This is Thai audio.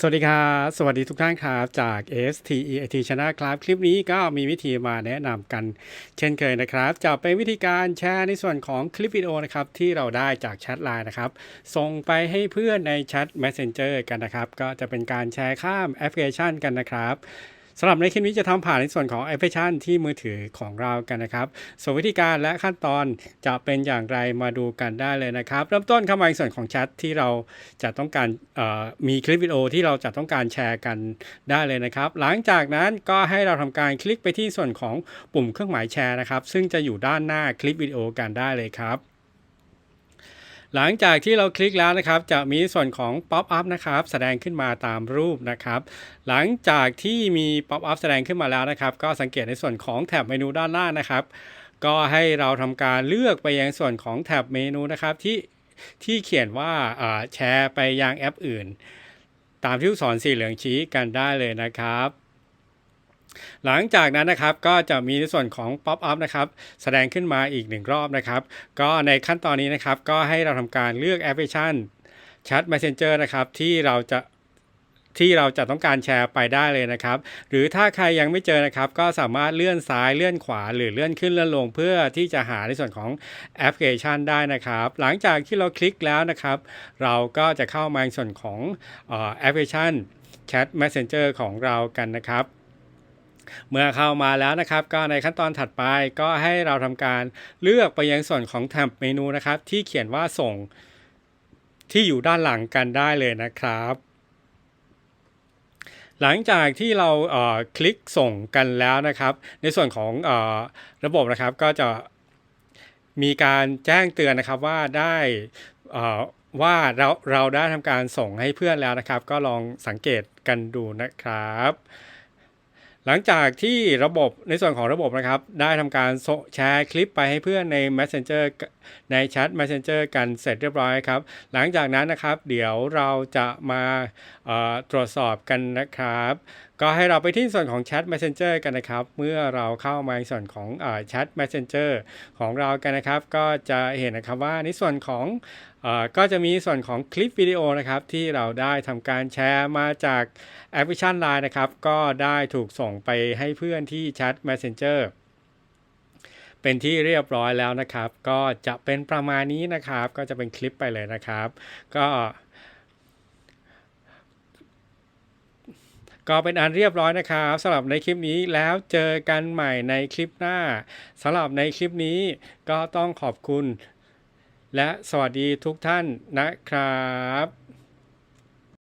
สวัสดีครับสวัสดีทุกท่านครับ จาก STEIT Channel ครับ คลิปนี้ก็มีวิธีมาแนะนำกัน เช่นเคยนะครับ จะเป็นวิธีการแชร์ในส่วนของคลิปวิดีโอนะครับ ที่เราได้จากแชทไลน์นะครับ ส่งไปให้เพื่อนในแชท Messenger กันนะครับ ก็จะเป็นการแชร์ข้ามแอปพลิเคชันกันนะครับ สำหรับในคลิปนี้จะทำผ่านในส่วนของแอปพลิเคชันที่มือถือของเรากันนะครับ ส่วนวิธีการและขั้นตอนจะเป็นอย่างไรมาดูกันได้เลยนะครับ เริ่มต้นเข้ามาในส่วนของแชทที่เราจะต้องการมีคลิปวิดีโอที่เราจะต้องการแชร์กันได้เลยนะครับ หลังจากนั้นก็ให้เราทำการคลิกไปที่ส่วนของปุ่มเครื่องหมายแชร์นะครับ ซึ่งจะอยู่ด้านหน้าคลิปวิดีโอกันได้เลยครับ หลังจากที่เราคลิกแล้วนะครับ จะมีส่วนของ Pop up นะครับ แสดงขึ้นมาตามรูปนะครับ หลังจากที่มี Pop up แสดงขึ้นมาแล้วนะครับ ก็สังเกตในส่วนของแถบเมนูด้านล่างนะครับ ก็ให้เราทำการเลือกไปยังส่วนของแถบเมนูนะครับที่ที่เขียนว่าแชร์ไปยังแอปอื่น ตามที่ลูกศรสีเหลืองชี้กันได้เลยนะครับ หลังจากนั้นนะครับก็จะมีในส่วนของ Pop up นะครับแสดงขึ้นมาอีกหนึ่งรอบนะครับ ก็ในขั้นตอนนี้นะครับ ก็ให้เราทำการเลือกแอปพลิเคชัน Chat Messenger นะครับ ที่เราจะที่เราจะต้องการแชร์ไปได้เลยนะครับ หรือถ้าใครยังไม่เจอนะครับ ก็สามารถเลื่อนซ้ายเลื่อนขวา หรือเลื่อนขึ้นเลื่อนลงเพื่อที่จะหาในส่วนของแอปพลิเคชันได้นะครับ หลังจากที่เราคลิกแล้วนะครับ เราก็จะเข้ามาในส่วนของออแอปพลิเคชัน Chat Messenger ของเรากันนะครับ เมื่อเข้ามาแล้วนะครับ ก็ในขั้นตอนถัดไปก็ให้เราทำการเลือกไปยังส่วนของแท็บเมนูนะครับ ที่เขียนว่าส่งที่อยู่ด้านหลังกันได้เลยนะครับ หลังจากที่เราเคลิกส่งกันแล้วนะครับ ในส่วนของอระบบนะครับก็จะมีการแจ้งเตือนนะครับว่าได้ว่าเราเราได้ทำการส่งให้เพื่อนแล้วนะครับ ก็ลองสังเกตกันดูนะครับ หลังจากที่ระบบในส่วนของระบบนะครับ ได้ทำการแชร์คลิปไปให้เพื่อนใน Messenger ในแชท Messenger กันเสร็จเรียบร้อยครับ หลังจากนั้นนะครับ เดี๋ยวเราจะมาตรวจสอบกันนะครับ ก็ให้เราไปที่ส่วนของแชท Messenger กันนะครับ เมื่อเราเข้ามาในส่วนของแชท Messenger ของเรากันนะครับ ก็จะเห็นนะครับว่าในส่วนของอก็จะมีส่วนของคลิปวิดีโอนะครับ ที่เราได้ทำการแชร์มาจากแอปพลิเคชัน Line นะครับ ก็ได้ถูกส่งไปให้เพื่อนที่แชท Messenger เป็นที่เรียบร้อยแล้วนะครับ ก็จะเป็นประมาณนี้นะครับ ก็จะเป็นคลิปไปเลยนะครับ ก็ ก็เป็นอันเรียบร้อยนะครับสำหรับในคลิปนี้แล้วเจอกันใหม่ในคลิปหน้าสำหรับในคลิปนี้ก็ต้องขอบคุณ และสวัสดีทุกท่านนะครับ